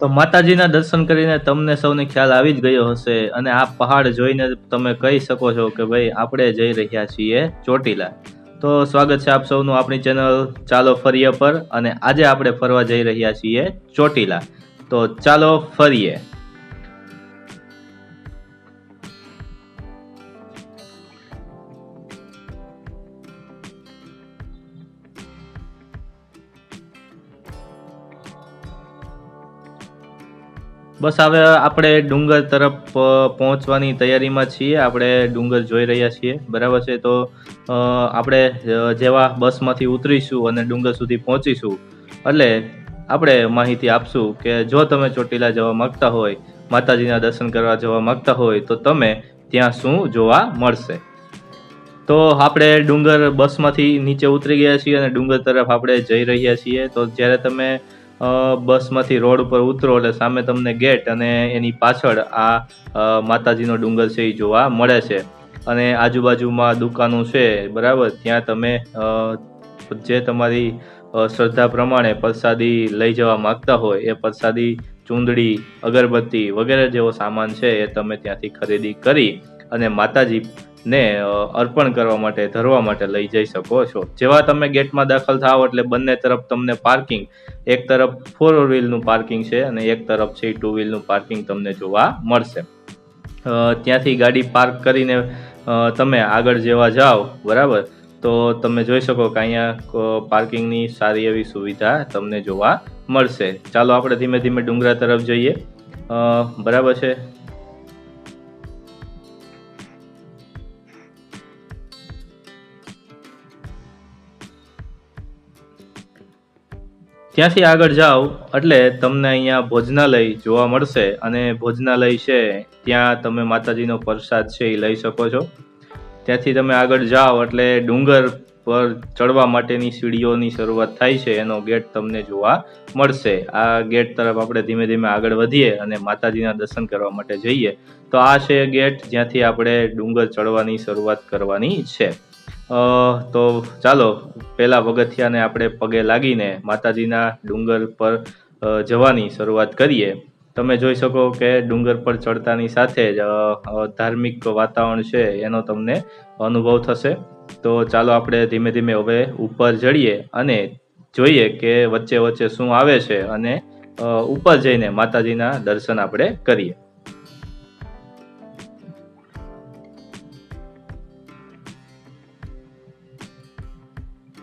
તો માતાજીના દર્શન કરીને તમને સૌને ખ્યાલ આવી જ ગયો હશે અને આ પહાડ જોઈને તમે કહી શકો છો કે ભાઈ, આપણે જઈ રહ્યા છીએ ચોટીલા. તો સ્વાગત છે આપ સૌનું આપણી ચેનલ ચાલો ફરીએ પર અને આજે આપણે ફરવા જઈ રહ્યા છીએ ચોટીલા. તો ચાલો ફરીએ. બસ હવે આપણે ડુંગર તરફ પહોંચવાની તૈયારીમાં છીએ. આપણે ડુંગર જોઈ રહ્યા છીએ. બરાબર છે? તો આપણે જેવા બસમાંથી ઉતરીશું અને ડુંગર સુધી પહોંચીશું. એટલે આપણે માહિતી આપશું કે જો તમે ચોટીલા જવા માગતા હોય, માતાજીના દર્શન કરવા જવા માગતા હોય, તો તમે ત્યાં શું જોવા મળશે? તો આપણે ડુંગર બસમાંથી નીચે ઉતરી ગયા છીએ અને ડુંગર તરફ આપણે જઈ રહ્યા છીએ. તો જ્યારે તમે બસમાંથી રોડ ઉપર ઉતરો એટલે સામે તમને ગેટ અને એની પાછળ આ માતાજીનો ડુંગર છે એ જોવા મળે છે. અને આજુબાજુમાં દુકાનો છે, બરાબર? ત્યાં તમે જે તમારી શ્રદ્ધા પ્રમાણે પ્રસાદી લઈ જવા માંગતા હોય, એ પ્રસાદી, ચૂંદડી, અગરબત્તી વગેરે જેવો સામાન છે એ તમે ત્યાંથી ખરીદી કરી અને માતાજી ને અર્પણ કરવા માટે, ધરવા માટે લઈ જઈ શકો છો. જેવા તમે ગેટમાં દાખલ થાઓ એટલે બંને તરફ તમને પાર્કિંગ, એક તરફ ફોર વ્હીલનું પાર્કિંગ છે અને એક તરફ છે ટુ વ્હીલનું પાર્કિંગ તમને જોવા મળશે. ત્યાંથી ગાડી પાર્ક કરીને તમે આગળ જેવા જાઓ, બરાબર? તો તમે જોઈ શકો કે અહીંયા પાર્કિંગની સારી એવી સુવિધા તમને જોવા મળશે. ચાલો આપણે ધીમે ધીમે ડુંગરા તરફ જઈએ. બરાબર છે? ત્યાંથી આગળ જાઓ, એટલે તમને અહીંયા ભોજનાલય જોવા મળશે અને ભોજનાલય છે, ત્યાં તમે માતાજીનો પ્રસાદ છે એ લઈ શકો છો. ત્યાંથી તમે આગળ જાઓ, એટલે ડુંગર પર ચડવા માટેની સીડીઓની શરૂઆત થાય છે, એનો ગેટ તમને જોવા મળશે. આ ગેટ તરફ આપણે ધીમે ધીમે આગળ વધીએ અને માતાજીના દર્શન કરવા માટે જઈએ. તો આ છે ગેટ, જ્યાંથી આપણે ડુંગર ચડવાની શરૂઆત કરવાની છે. તો ચાલો પહેલા પગથિયાને આપણે પગે લાગીને માતાજીના ડુંગર પર જવાની શરૂઆત કરીએ. તમે જોઈ શકો કે ડુંગર પર ચડતાની સાથે જ ધાર્મિક વાતાવરણ છે એનો તમને અનુભવ થશે. તો ચાલો આપણે ધીમે ધીમે હવે ઉપર ચડીએ અને જોઈએ કે વચ્ચે વચ્ચે શું આવે છે અને ઉપર જઈને માતાજીના દર્શન આપણે કરીએ.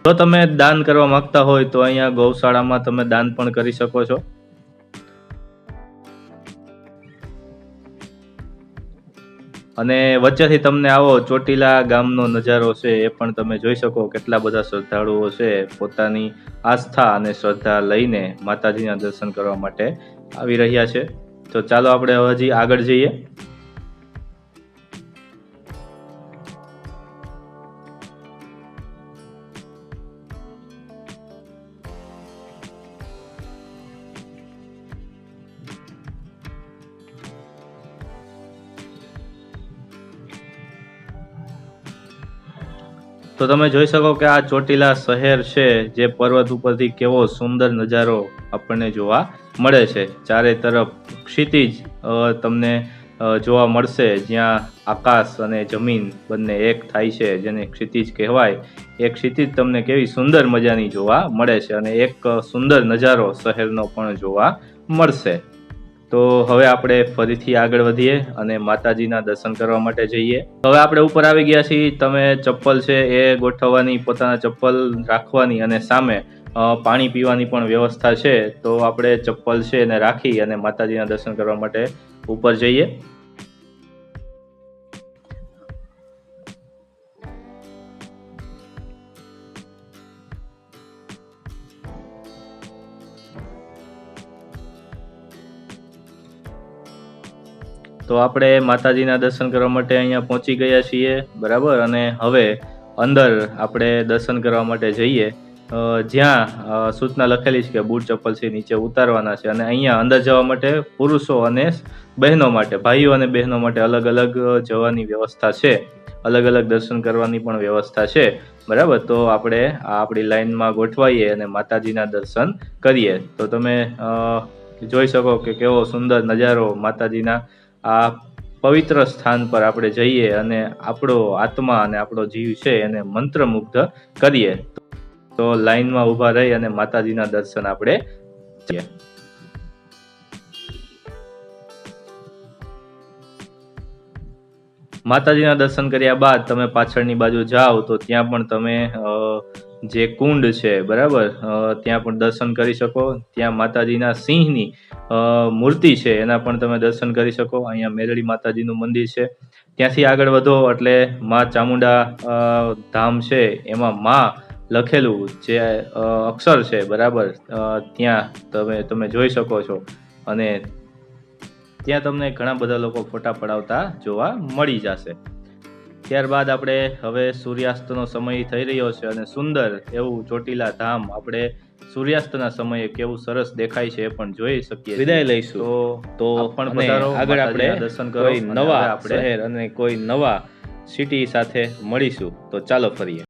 જો તમે દાન કરવા માંગતા હોય તો અહીંયા ગૌશાળામાં તમે દાન પણ કરી શકો છો. અને વચ્ચેથી તમને આવો ચોટીલા ગામનો નજારો છે એ પણ તમે જોઈ શકો કેટલા બધા શ્રદ્ધાળુઓ છે પોતાની આસ્થા અને શ્રદ્ધા લઈને માતાજીના દર્શન કરવા માટે આવી રહ્યા છે. તો ચાલો આપણે હજી આગળ જઈએ. તો તમે જોઈ શકો કે આ ચોટીલા શહેર છે, જે પર્વત ઉપરથી કેવો સુંદર નજારો આપણને જોવા મળે છે. ચારે તરફ ક્ષિતિજ તમને જોવા મળશે. જ્યાં આકાશ અને જમીન બંને એક થાય છે, જેને ક્ષિતિજ કહેવાય. એ ક્ષિતિજ તમને કેવી સુંદર મજાની જોવા મળે છે અને એક સુંદર નજારો શહેરનો પણ જોવા મળશે. તો હવે આપણે ફરીથી આગળ વધીએ અને માતાજીના દર્શન કરવા માટે જઈએ. હવે આપણે ઉપર આવી ગયા છીએ. તમે ચપ્પલ છે એ ગોઠવવાની, પોતાના ચપ્પલ રાખવાની અને સામે પાણી પીવાની પણ વ્યવસ્થા છે. તો આપણે ચપ્પલ છે એને રાખી અને માતાજીના દર્શન કરવા માટે ઉપર જઈએ. તો આપણે માતાજીના દર્શન કરવા માટે અહીંયા પહોંચી ગયા છીએ, બરાબર? અને હવે અંદર આપણે દર્શન કરવા માટે જઈએ. જ્યાં સૂચના લખેલી છે કે બૂટ ચપ્પલ છે નીચે ઉતારવાના છે અને અહીંયા અંદર જવા માટે પુરુષો અને બહેનો માટે, ભાઈઓ અને બહેનો માટે અલગ અલગ જવાની વ્યવસ્થા છે. અલગ અલગ દર્શન કરવાની પણ વ્યવસ્થા છે, બરાબર? તો આપણે આ આપણી લાઈનમાં ગોઠવાઈએ અને માતાજીના દર્શન કરીએ. તો તમે જોઈ શકો કે કેવો સુંદર નજારો માતાજીના આ પવિત્ર સ્થાન પર આપણે જઈએ અને આપણો આત્મા અને આપણો જીવ છે એને મંત્રમુગ્ધ કરીએ. તો લાઈનમાં ઊભા રહી અને માતાજીના દર્શન આપણે કરીએ. માતાજીના દર્શન કર્યા બાદ તમે પાછળની બાજુ જાઓ તો ત્યાં પણ તમે જે કુંડ છે, બરાબર? ત્યાં પણ દર્શન કરી શકો. ત્યાં માતાજીના સિંહની મૂર્તિ છે, એના પણ તમે દર્શન કરી શકો. અહીંયા મેરડી માતાજીનું મંદિર છે. ત્યાંથી આગળ વધો એટલે મા ચામુંડા ધામ છે, એમાં મા લખેલું જે અક્ષર છે, બરાબર? ત્યાં તમે તમે જોઈ શકો છો. અને ત્યાં તમને ઘણા બધા લોકો ફોટા પડાવતા જોવા મળી જશે. ત્યારબાદ આપણે હવે સૂર્યાસ્તનો સમય થઈ રહ્યો છે અને સુંદર એવું ચોટીલા ધામ આપણે સૂર્યાસ્તના સમયે કેવું સરસ દેખાય છે એ પણ જોઈ શકીએ વિદાય લઈશું. તો પણ આગળ આપણે દર્શન કરો નવા આપણે શહેર અને કોઈ નવા સિટી સાથે મળીશું. તો ચાલો ફરીએ.